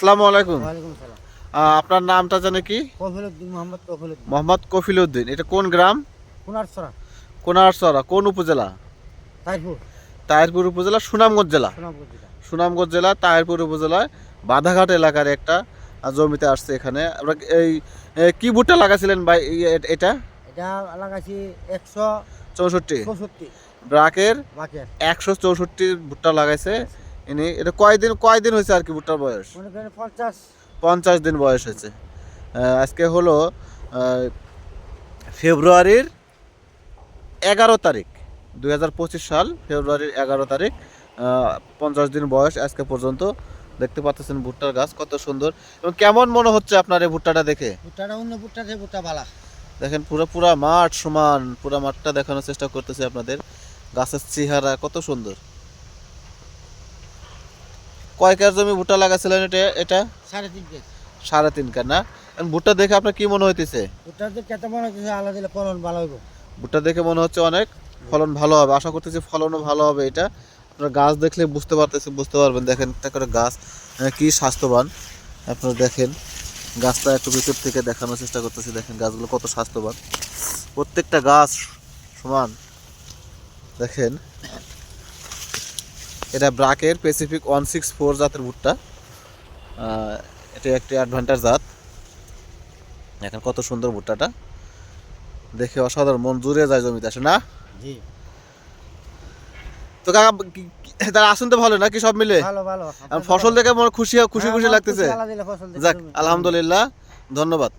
আসসালামু আলাইকুম। আপনার নামটা জানে কি? মোহাম্মদ কফিলুদ্দিন। মোহাম্মদ কফিল উদ্দিন এটা কোন গ্রাম? কোনারসরা কোন উপজেলা? তাহিরপুর উপজেলা সুনামগঞ্জ জেলা। সুনামগঞ্জ জেলা। তাহিরপুর উপজেলায় বাধাঘাট এলাকার একটা জমিতে আসছে এখানে। আমরা এই কি ভুট্টা লাগাছিলেন ভাই? এটা? এটা লাগাইছি একশো চৌষট্টি। চৌষট্টি। ব্রাকের একশো চৌষট্টি ভুট্টা লাগাইছে। ইনি এটা কয়দিন কয়দিন হয়েছে আর কি ভুট্টার বয়স? পঞ্চাশ। পঞ্চাশ দিন বয়স হয়েছে। আজকে হলো ফেব্রুয়ারির এগারো তারিখ দুই হাজার পঁচিশ সাল ফেব্রুয়ারির এগারো তারিখ পঞ্চাশ দিন বয়স আজকে পর্যন্ত। দেখতে পাচ্ছেন ভুট্টার গাছ কত সুন্দর। এবং কেমন মনে হচ্ছে আপনার এই ভুট্টাটা দেখে? ভুট্টাটা অন্য ভুট্টা থেকে ভুট্টা ভালা দেখেন পুরো পুরা মাঠ সমান পুরো মাঠটা দেখানোর চেষ্টা করতেছি আপনাদের। গাছের চেহারা কত সুন্দর। কয় কার জমি ভুট্টা লাগাছিলেন এটা এটা? সাড়ে তিন কেজি সাড়ে তিন কার না? ভুট্টা দেখে আপনার কি মনে হইতেছে? যে কেটে মনে হচ্ছে আলাদা দিলে ফলন ভালো হইব। ভুট্টা দেখে মনে হচ্ছে অনেক ফলন ভালো হবে। আশা করতেছি ফলনও ভালো হবে এটা। আপনার গাছ দেখলে বুঝতে পারতেছি বুঝতে পারবেন। দেখেন একটা করে গাছ কি স্বাস্থ্যবান। আপনারা দেখেন গাছটা একটু ভিতর থেকে দেখানোর চেষ্টা করতেছি। দেখেন গাছগুলো কত স্বাস্থ্যবান। প্রত্যেকটা গাছ সমান। দেখেন এটা ব্রাকের পেসিফিক ওয়ান সিক্স ফোর জাতের ভুট্টা এটা একটি অ্যাডভান্টার জাত। দেখেন কত সুন্দর ভুট্টাটা দেখে অসাধারণ মন জুড়ে যায় জমিতে আসে না? জি। তো কাকা কি- আসুন তো ভালো নাকি সব মিলে? ভালো ভালো ফসল দেখে মনে খুশি খুশি খুশি লাগতেছে। যাক আলহামদুলিল্লাহ ধন্যবাদ।